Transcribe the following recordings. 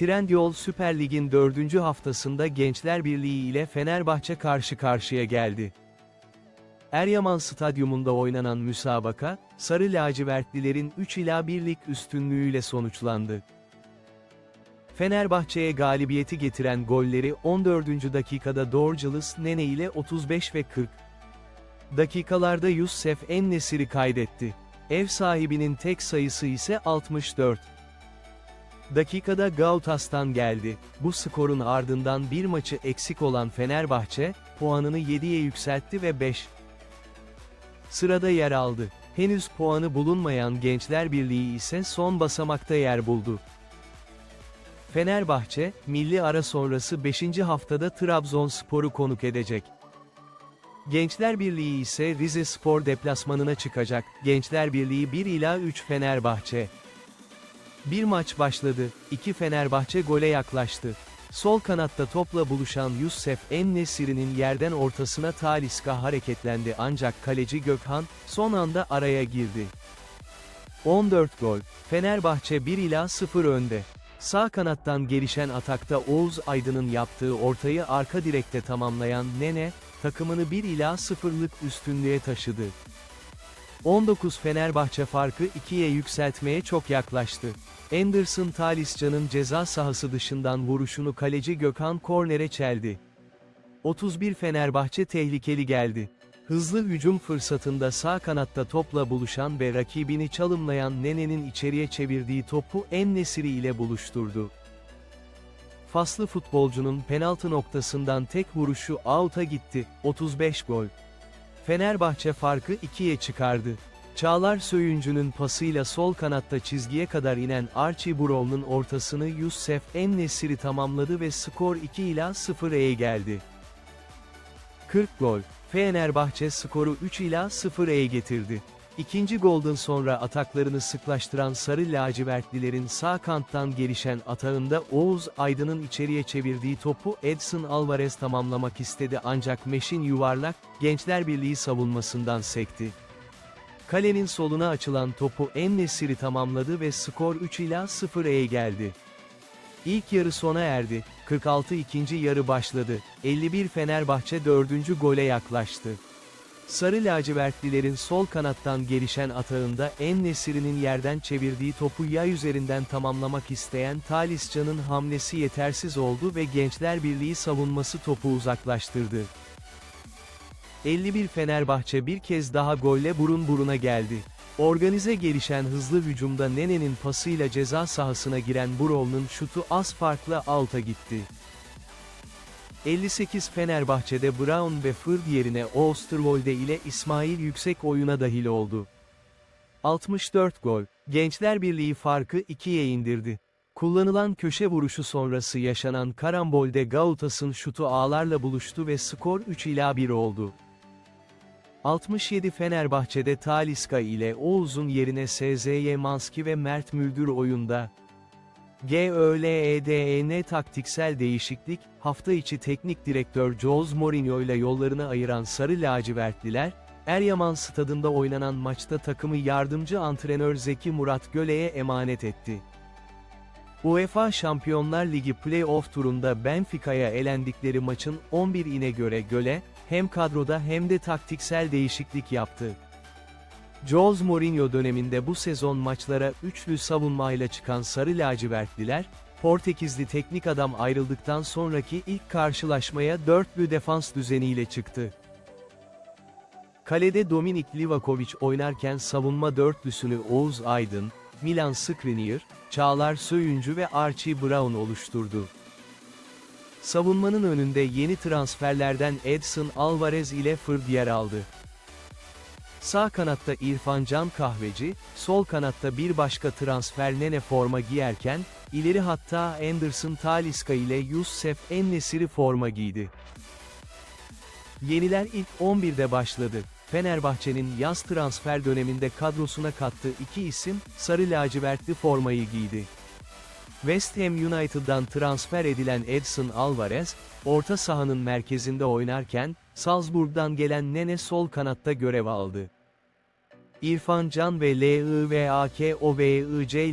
Trendyol Süper Lig'in 4. haftasında Gençler Birliği ile Fenerbahçe karşı karşıya geldi. Eryaman Stadyumunda oynanan müsabaka, Sarı Lacivertlilerin 3 ila 1'lik üstünlüğüyle sonuçlandı. Fenerbahçe'ye galibiyeti getiren golleri 14. dakikada Dorcalis Nene ile 35 ve 40 dakikalarda Yusuf En-Nesiri kaydetti. Ev sahibinin tek sayısı ise 64. Dakikada Gautas'tan geldi. Bu skorun ardından bir maçı eksik olan Fenerbahçe, puanını 7'ye yükseltti ve 5 sırada yer aldı. Henüz puanı bulunmayan Gençler Birliği ise son basamakta yer buldu. Fenerbahçe, milli ara sonrası 5. haftada Trabzonspor'u konuk edecek. Gençler Birliği ise Rize Spor deplasmanına çıkacak. Gençler Birliği 1 ila 3 Fenerbahçe. Bir maç başladı, iki Fenerbahçe gole yaklaştı. Sol kanatta topla buluşan Yusuf En-Nesiri'nin yerden ortasına Taliska hareketlendi ancak kaleci Gökhan, son anda araya girdi. 14 gol, Fenerbahçe 1 ila 0 önde. Sağ kanattan gelişen atakta Oğuz Aydın'ın yaptığı ortayı arka direkte tamamlayan Nene, takımını 1 ila 0'lık üstünlüğe taşıdı. 19 Fenerbahçe farkı 2'ye yükseltmeye çok yaklaştı. Anderson Talisca'nın ceza sahası dışından vuruşunu kaleci Gökhan kornere çeldi. 31 Fenerbahçe tehlikeli geldi. Hızlı hücum fırsatında sağ kanatta topla buluşan ve rakibini çalımlayan Nene'nin içeriye çevirdiği topu En-Nesiri ile buluşturdu. Faslı futbolcunun penaltı noktasından tek vuruşu out'a gitti, 35 gol. Fenerbahçe farkı 2'ye çıkardı. Çağlar Söyüncü'nün pasıyla sol kanatta çizgiye kadar inen Archie Brown'un ortasını Yusuf En-Nesiri tamamladı ve skor 2 ila 0'e geldi. 40 gol. Fenerbahçe skoru 3 ila 0'e getirdi. İkinci golden sonra ataklarını sıklaştıran Sarı Lacivertlilerin sağ kanttan gelişen atağında Oğuz Aydın'ın içeriye çevirdiği topu Edson Alvarez tamamlamak istedi ancak Meşin yuvarlak, Gençler Birliği savunmasından sekti. Kalenin soluna açılan topu En-Nesiri tamamladı ve skor 3 ila 0'e geldi. İlk yarı sona erdi, 46 ikinci yarı başladı, 51 Fenerbahçe 4. gole yaklaştı. Sarı lacivertlilerin sol kanattan gelişen atağında En-Nesiri'nin yerden çevirdiği topu yay üzerinden tamamlamak isteyen Talisca'nın hamlesi yetersiz oldu ve Gençler Birliği savunması topu uzaklaştırdı. 51 Fenerbahçe bir kez daha golle burun buruna geldi. Organize gelişen hızlı hücumda Nene'nin pasıyla ceza sahasına giren Brown'un şutu az farkla alta gitti. 58 Fenerbahçe'de Brown ve Fırd yerine Oosterwolde ile İsmail yüksek oyuna dahil oldu. 64 gol, Gençler Birliği farkı 2'ye indirdi. Kullanılan köşe vuruşu sonrası yaşanan karambolde Gautas'ın şutu ağlarla buluştu ve skor 3 ila 1 oldu. 67 Fenerbahçe'de Taliska ile Oğuz'un yerine SZY Manski ve Mert Müldür oyunda. GÖLEDEN taktiksel değişiklik, hafta içi teknik direktör Jose Mourinho ile yollarını ayıran Sarı Lacivertliler, Eryaman stadında oynanan maçta takımı yardımcı antrenör Zeki Murat Göle'ye emanet etti. UEFA Şampiyonlar Ligi Play-off turunda Benfica'ya elendikleri maçın 11'ine göre Göle, hem kadroda hem de taktiksel değişiklik yaptı. Jose Mourinho döneminde bu sezon maçlara üçlü savunmayla çıkan Sarı Lacivertliler, Portekizli teknik adam ayrıldıktan sonraki ilk karşılaşmaya dörtlü defans düzeniyle çıktı. Kalede Dominik Livakovic oynarken savunma dörtlüsünü Oğuz Aydın, Milan Skriniar, Çağlar Söyüncü ve Archie Brown oluşturdu. Savunmanın önünde yeni transferlerden Edson Alvarez ile Fırd yer aldı. Sağ kanatta İrfan Can Kahveci, sol kanatta bir başka transfer Nene forma giyerken, ileri hatta Anderson Taliska ile Yusuf En-Nesiri forma giydi. Yeniler ilk 11'de başladı. Fenerbahçe'nin yaz transfer döneminde kadrosuna kattığı iki isim, sarı lacivertli formayı giydi. West Ham United'dan transfer edilen Edson Alvarez, orta sahanın merkezinde oynarken, Salzburg'dan gelen Nene sol kanatta görev aldı. İrfan Can ve LIVAKOVIC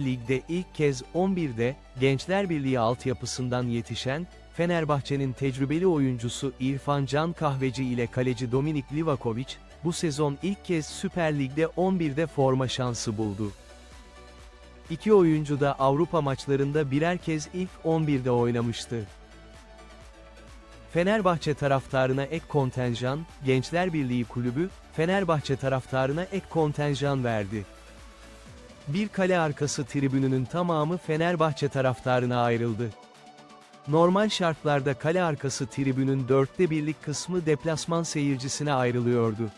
Lig'de ilk kez 11'de, Gençler Birliği altyapısından yetişen, Fenerbahçe'nin tecrübeli oyuncusu İrfan Can Kahveci ile kaleci Dominik Livakovic, bu sezon ilk kez Süper Lig'de 11'de forma şansı buldu. İki oyuncu da Avrupa maçlarında birer kez ilk 11'de oynamıştı. Fenerbahçe taraftarına ek kontenjan, Gençler Birliği Kulübü, Fenerbahçe taraftarına ek kontenjan verdi. Bir kale arkası tribününün tamamı Fenerbahçe taraftarına ayrıldı. Normal şartlarda kale arkası tribünün dörtte birlik kısmı deplasman seyircisine ayrılıyordu.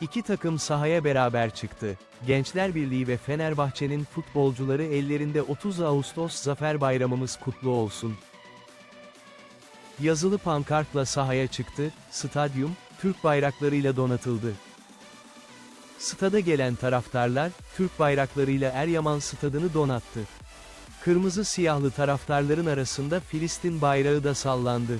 İki takım sahaya beraber çıktı. Gençler Birliği ve Fenerbahçe'nin futbolcuları ellerinde 30 Ağustos Zafer Bayramımız kutlu olsun. Yazılı pankartla sahaya çıktı, stadyum, Türk bayraklarıyla donatıldı. Stada gelen taraftarlar, Türk bayraklarıyla Eryaman stadını donattı. Kırmızı siyahlı taraftarların arasında Filistin bayrağı da sallandı.